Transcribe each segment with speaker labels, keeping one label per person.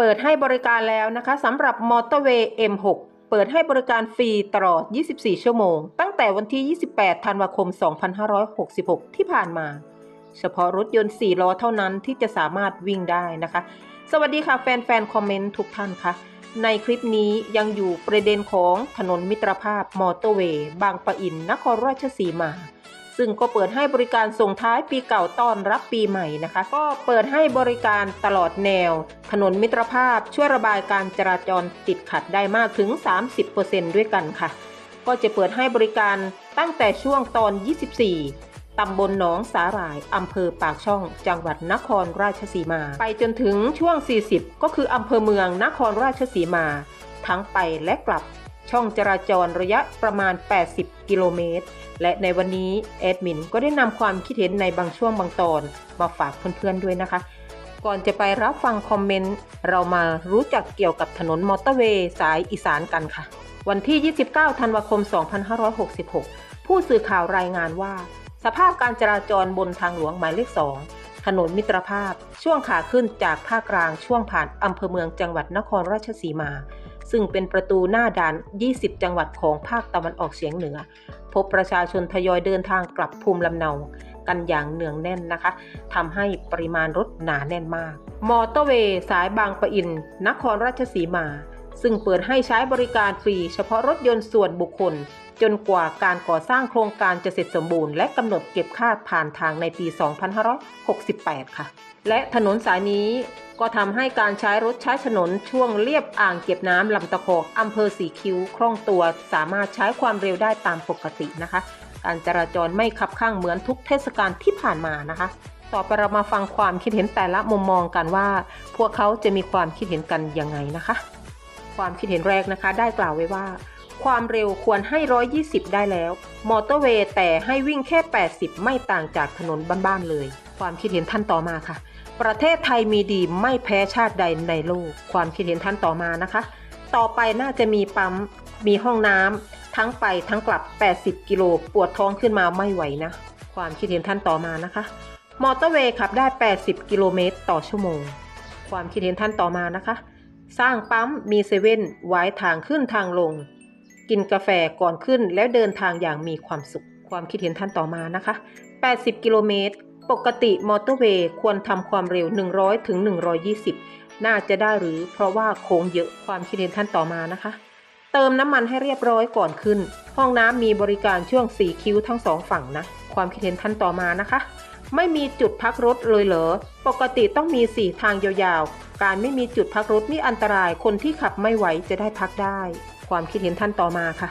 Speaker 1: เปิดให้บริการแล้วนะคะสำหรับมอเตอร์เวย์ M6 เปิดให้บริการฟรีตลอด 24 ชั่วโมง ตั้งแต่วันที่ 28 ธันวาคม 2566 ที่ผ่านมา เฉพาะรถยนต์ 4 ล้อเท่านั้นที่จะสามารถวิ่งได้นะคะ สวัสดีค่ะแฟนๆ คอมเมนต์ทุกท่านคะในคลิปนี้ยังอยู่ประเด็นของถนนมิตรภาพมอเตอร์เวย์ บางปะอิน นครราชสีมา ซึ่งก็เปิดให้บริการส่งท้ายปีเก่าต้อนรับปีใหม่นะคะ ก็เปิดให้บริการตลอดแนว ถนนมิตรภาพช่วยระบายการจราจรติดขัดได้มากถึง 30%ด้วยกันค่ะ ก็จะเปิดให้บริการตั้งแต่ช่วงตอน 24ตำบลหนองสาหร่าย อำเภอปากช่อง จังหวัดนครราชสีมา ไปจนถึงช่วง 40 ก็คืออำเภอเมืองนครราชสีมา ทั้งไปและกลับ ช่องจราจรระยะประมาณ 80 กิโลเมตร และในวันนี้แอดมินก็ได้นำความคิดเห็นในบางช่วงบางตอน มาฝากเพื่อนๆด้วยนะคะ ก่อนจะไปรับฟังคอมเมนต์ เรามารู้จักเกี่ยวกับถนนมอเตอร์เวย์สายอีสานกันค่ะ วันที่ 29 ธันวาคม 2566 ผู้สื่อข่าวรายงานว่า สภาพการจราจรบนทางหลวงหมายเลข 2ถนนมิตรภาพช่วงขาขึ้นจากภาคกลางช่วงผ่านอำเภอเมืองจังหวัดนครราชสีมา ซึ่งเป็นประตูหน้าด่าน 20 จังหวัดของภาคตะวันออกเฉียงเหนือ พบประชาชนทยอยเดินทางกลับภูมิลำเนากันอย่างเนืองแน่นนะคะทำให้ปริมาณรถหนาแน่นมาก มอเตอร์เวย์สายบางปะอิน นครราชสีมา ซึ่งเปิดให้ใช้บริการฟรี เฉพาะรถยนต์ส่วนบุคคล จนกว่าการก่อสร้างโครงการจะเสร็จสมบูรณ์และกำหนดเก็บค่าผ่านทางในปี 2568 ค่ะ และถนนสายนี้ก็ทำให้การใช้รถใช้ถนนช่วงเลียบอ่างเก็บน้ำลำตะคอกอำเภอสีคิ้วคล่องตัวสามารถใช้ความเร็วได้ตามปกตินะคะ การจราจรไม่ขับข้างเหมือนทุกเทศกาลที่ผ่านมานะคะ ต่อไปเรามาฟังความคิดเห็นแต่ละมุมมองกันว่า พวกเขาจะมีความคิดเห็นกันยังไงนะคะ ความคิดเห็นแรกนะคะ ได้กล่าวไว้ว่า ความเร็วควรให้ 120 ได้แล้ว มอเตอร์เวย์แต่ให้วิ่งแค่ 80 ไม่ต่างจากถนนบ้านๆเลย ความคิดเห็นท่านต่อมาค่ะ ประเทศไทยมีดีไม่แพ้ชาติใดในโลก ความคิดเห็นท่านต่อมานะคะ ต่อไปน่าจะมีปั๊ม มีห้องน้ำทั้งไปทั้งกลับ 80 กิโลปวดท้องขึ้นมาไม่ไหวนะ ความคิดเห็นท่านต่อมานะคะ มอเตอร์เวย์ขับได้ 80 กิโลเมตรต่อชั่วโมง ความคิดเห็นท่านต่อมานะคะ สร้างปั๊มมีเซเว่นไว้ทางขึ้นทางลง กินกาแฟก่อนขึ้นแล้วเดินทางอย่างมีความสุข ความคิดเห็นท่านต่อมานะคะ 80 กิโลเมตร ปกติมอเตอร์เวย์ควรทำความเร็ว 100ถึง120 น่าจะได้หรือเพราะว่าโค้งเยอะความคิดเห็นท่านต่อมานะคะ เติมน้ำมันให้เรียบร้อยก่อนขึ้น ห้องน้ำมีบริการช่วง 4 คิ้วทั้งสองฝั่งนะ ความคิดเห็นท่านต่อมานะคะ ไม่มีจุดพักรถเลยเหรอ ปกติต้องมี 4 ทางยาวๆ การไม่มีจุดพักรถนี่อันตรายคนที่ขับไม่ไหวจะได้พักได้ ความคิดเห็นท่านต่อมาค่ะ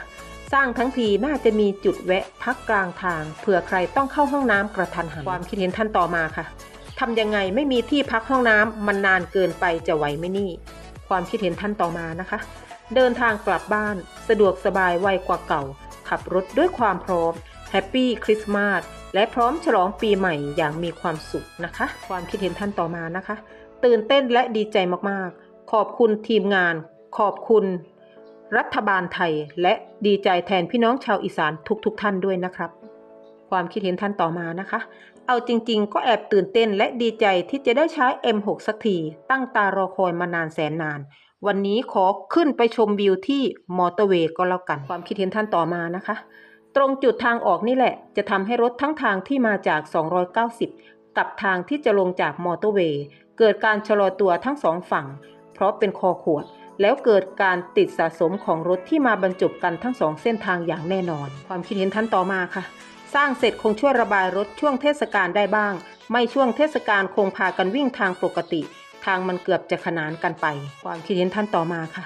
Speaker 1: สร้างทั้งทีน่าจะมีจุดแวะพักกลางทาง เผื่อใครต้องเข้าห้องน้ำกระทันหันความคิดเห็นท่านต่อมาค่ะทำยังไงไม่มีที่พักห้องน้ำมันนานเกินไปจะไหวไหมนี่ ความคิดเห็นท่านต่อมานะคะ เดินทางกลับบ้าน สะดวกสบายไวกว่าเก่า ขับรถด้วยความพร้อมแฮปปี้คริสต์มาสและพร้อมฉลองปีใหม่อย่างมีความสุขนะคะ ความคิดเห็นท่านต่อมานะคะ ตื่นเต้นและดีใจมากๆ ขอบคุณทีมงาน ขอบคุณ รัฐบาลไทยและดีใจแทนพี่น้องชาวอีสานทุกๆทท่านด้วยนะครับ ความคิดเห็นท่านต่อมานะคะ เอาจริงๆ ก็แอบตื่นเต้นและดีใจที่จะได้ใช้ M6 สักที ตั้งตารอคอยมานานแสนนาน วันนี้ขอขึ้นไปชมวิวที่มอเตอร์เวย์ก็แล้วกัน ความคิดเห็นท่านต่อมานะคะ ตรงจุดทางออกนี่แหละ จะทำให้รถทั้งทางที่มาจาก 290 กับทางที่จะลงจากมอเตอร์เวย์เกิดการชะลอตัวทั้งสองฝั่ง เพราะเป็นคอขวด แล้วเกิดการติดสะสมของรถที่มาบรรจบกันทั้งสองเส้นทางอย่างแน่นอน ความคิดเห็นท่านต่อมาค่ะ สร้างเสร็จคงช่วยระบายรถช่วงเทศกาลได้บ้าง ไม่ช่วงเทศกาลคงพากันวิ่งทางปกติ ทางมันเกือบจะขนานกันไป ความคิดเห็นท่านต่อมาค่ะ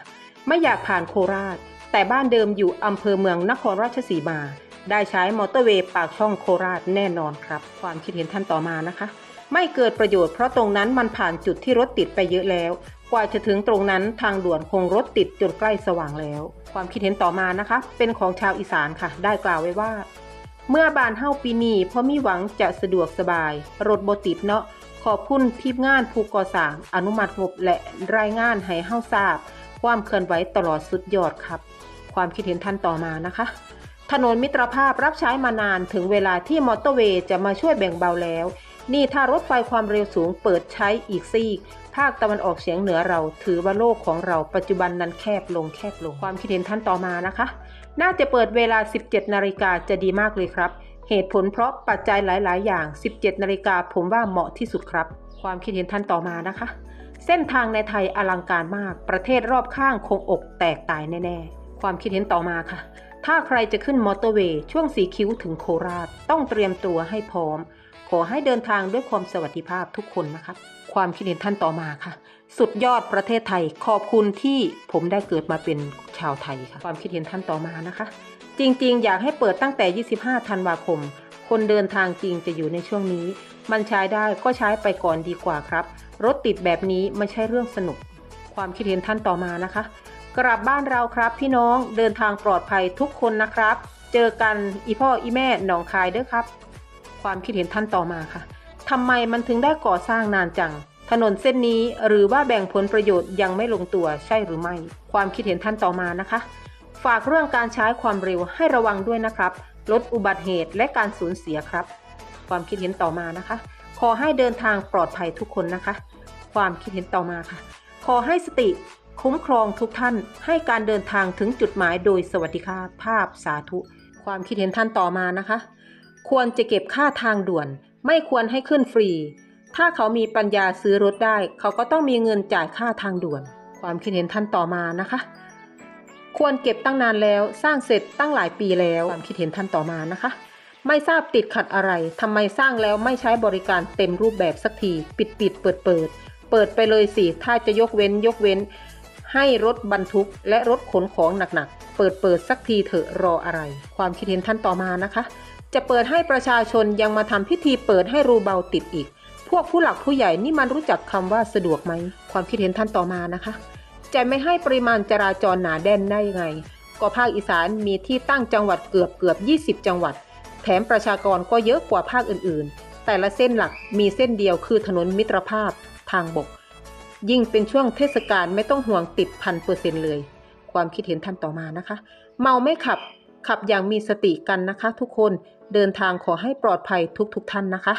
Speaker 1: ไม่อยากผ่านโคราช แต่บ้านเดิมอยู่อำเภอเมืองนครราชสีมา ได้ใช้มอเตอร์เวย์ปากช่องโคราชแน่นอนครับ ความคิดเห็นท่านต่อมานะคะไม่เกิดประโยชน์เพราะตรงนั้นมันผ่านจุดที่รถติดไปเยอะแล้ว กว่าจะถึงตรงนั้นทางด่วนคงรถติดจนใกล้สว่างแล้ว ความคิดเห็นต่อมานะคะ เป็นของชาวอีสานค่ะ ได้กล่าวไว้ว่า เมื่อบานเฮาปีนี้เพราะมีหวังจะสะดวกสบาย รถบติดเนาะขอบคุณทีมงานผู้ก่อสางอนุมัติงบและรายงานให้เฮาทราบ ความเคลื่อนไหวตลอดสุดยอดครับ ความคิดเห็นท่านต่อมานะคะ ถนนมิตรภาพรับใช้มานานถึงเวลาที่มอเตอร์เวย์จะมาช่วยแบ่งเบาแล้ว นี่ถ้ารถไฟความเร็วสูงเปิดใช้อีกซีก ภาคตะวันออกเฉียงเหนือเราถือว่าโลกของเราปัจจุบันนั้นแคบลงแคบลงความคิดเห็นท่านต่อมานะคะ น่าจะเปิดเวลา 17 นาฬิกาจะดีมากเลยครับ เหตุผลเพราะปัจจัยหลาย ๆ อย่าง 17 นาฬิกาผมว่าเหมาะที่สุดครับ ความคิดเห็นท่านต่อมานะคะ เส้นทางในไทยอลังการมาก ประเทศรอบข้างคงอกแตกตายแน่ๆ ความคิดเห็นต่อมาค่ะ ถ้าใครจะขึ้นมอเตอร์เวย์ช่วงสีคิ้วถึงโคราชต้องเตรียมตัวให้พร้อม ขอให้เดินทางด้วยความสวัสดิภาพทุกคนนะครับ ความคิดเห็นท่านต่อมาค่ะ สุดยอดประเทศไทย ขอบคุณที่ผมได้เกิดมาเป็นชาวไทยค่ะ ความคิดเห็นท่านต่อมานะคะ จริงๆ อยากให้เปิดตั้งแต่ 25 ธันวาคม คนเดินทางจริงจะอยู่ในช่วงนี้ มันใช้ได้ก็ใช้ไปก่อนดีกว่าครับ รถติดแบบนี้ไม่ใช่เรื่องสนุก ความคิดเห็นท่านต่อมานะคะ กลับบ้านเราครับพี่น้องเดินทางปลอดภัยทุกคนนะครับ เจอกันอีพ่ออีแม่หนองคายเด้อครับ ความคิดเห็นท่านต่อมาค่ะทำไมมันถึงได้ก่อสร้างนานจัง ถนนเส้นนี้หรือว่าแบ่งผลประโยชน์ยังไม่ลงตัวใช่หรือไม่ ความคิดเห็นท่านต่อมานะคะ ฝากเรื่องการใช้ความเร็วให้ระวังด้วยนะครับ ลดอุบัติเหตุและการสูญเสียครับ ความคิดเห็นต่อมานะคะ ขอให้เดินทางปลอดภัยทุกคนนะคะ ความคิดเห็นต่อมาค่ะ ขอให้สติคุ้มครองทุกท่านให้การเดินทางถึงจุดหมายโดยสวัสดิภาพภาพสาธุ ความคิดเห็นท่านต่อมานะคะ ควรจะเก็บค่าทางด่วน ไม่ควรให้ขึ้นฟรี ถ้าเขามีปัญญาซื้อรถได้ เขาก็ต้องมีเงินจ่ายค่าทางด่วน ความคิดเห็นท่านต่อมานะคะ ควรเก็บตั้งนานแล้ว สร้างเสร็จตั้งหลายปีแล้ว ความคิดเห็นท่านต่อมานะคะ ไม่ทราบติดขัดอะไรทำไมสร้างแล้วไม่ใช้บริการเต็มรูปแบบสักที ปิดปิดเปิดเปิดเปิดไปเลยสิถ้าจะยกเว้นยกเว้น ให้รถบรรทุกและรถขนของหนักๆ เปิดเปิดสักทีเถอะรออะไร ความคิดเห็นท่านต่อมานะคะ จะเปิดให้ประชาชนยังมาทำพิธีเปิดให้รูเบาติดอีก พวกผู้หลักผู้ใหญ่นี่มันรู้จักคำว่าสะดวกไหม ความคิดเห็นท่านต่อมานะคะ จะไม่ให้ปริมาณจราจรหนาแน่นได้ไง ก็ภาคอีสานมีที่ตั้งจังหวัดเกือบเกือบ 20 จังหวัด แถมประชากรก็เยอะกว่าภาคอื่นๆ แต่ละเส้นหลักมีเส้นเดียวคือถนนมิตรภาพทางบก ยิ่งเป็นช่วงเทศกาลไม่ต้องห่วงติดพันเปอร์เซ็นต์เลย ความคิดเห็นท่านต่อมานะคะ เมาไม่ขับ ขับอย่างมีสติกันนะคะ ทุกคนเดินทางขอให้ปลอดภัยทุกๆทท่านนะคะ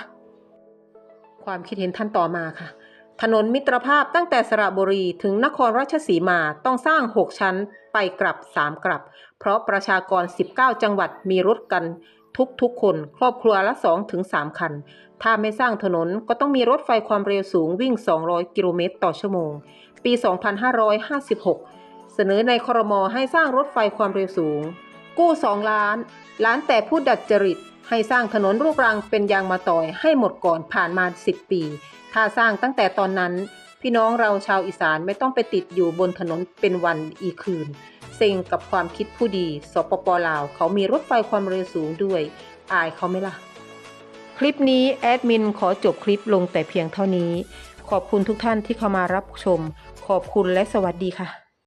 Speaker 1: ความคิดเห็นท่านต่อมาค่ะ ถนนมิตรภาพตั้งแต่สระบุรีถึงนครราชสีมาต้องสร้าง 6 ชั้นไปกลับ 3 กลับ เพราะประชากร 19 จังหวัดมีรถกันทุกๆ คน ครอบครัวละ2-3คัน ถ้าไม่สร้างถนนก็ต้องมีรถไฟความเร็วสูงวิ่ง 200 กิโลเมตรต่อชั่วโมง ปี 2556 เสนอในครมให้สร้างรถไฟความเร็วสูง กู้2ล้าน ล้านแต่ผู้ดัดจริต ให้สร้างถนนลูกรังเป็นยางมาต่อยให้หมดก่อนผ่านมา 10 ปี ถ้าสร้างตั้งแต่ตอนนั้น พี่น้องเราชาวอีสานไม่ต้องไปติดอยู่บนถนนเป็นวันอีคืน เซ็งกับความคิดผู้ดี สปปลาว เขามีรถไฟความเร็วสูงด้วย อายเขาไหมล่ะ คลิปนี้แอดมินขอจบคลิปลงแต่เพียงเท่านี้ ขอบคุณทุกท่านที่เข้ามารับชม ขอบคุณและสวัสดีค่ะ